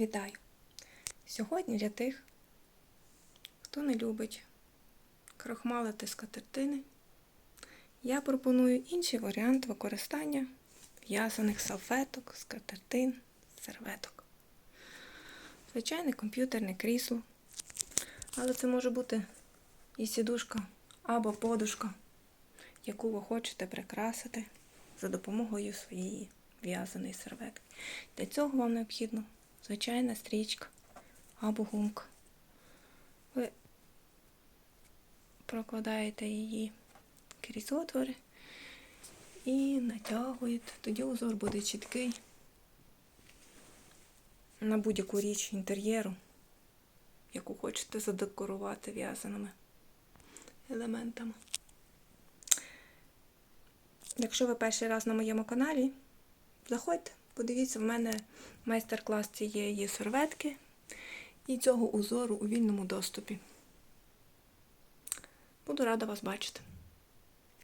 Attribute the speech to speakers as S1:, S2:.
S1: Вітаю! Сьогодні для тих, хто не любить крохмалити скатертини, я пропоную інший варіант використання в'язаних салфеток, скатертин, серветок. Звичайне комп'ютерне крісло, але це може бути і сідушка або подушка, яку ви хочете прикрасити за допомогою своєї в'язаної серветки. Для цього вам необхідно звичайна стрічка або гумка. Ви прокладаєте її крізь отвори і натягуєте. Тоді узор буде чіткий на будь-яку річ інтер'єру, яку хочете задекорувати в'язаними елементами. Якщо ви перший раз на моєму каналі, заходьте, подивіться, в мене майстер-клас цієї серветки і цього узору у вільному доступі. Буду рада вас бачити.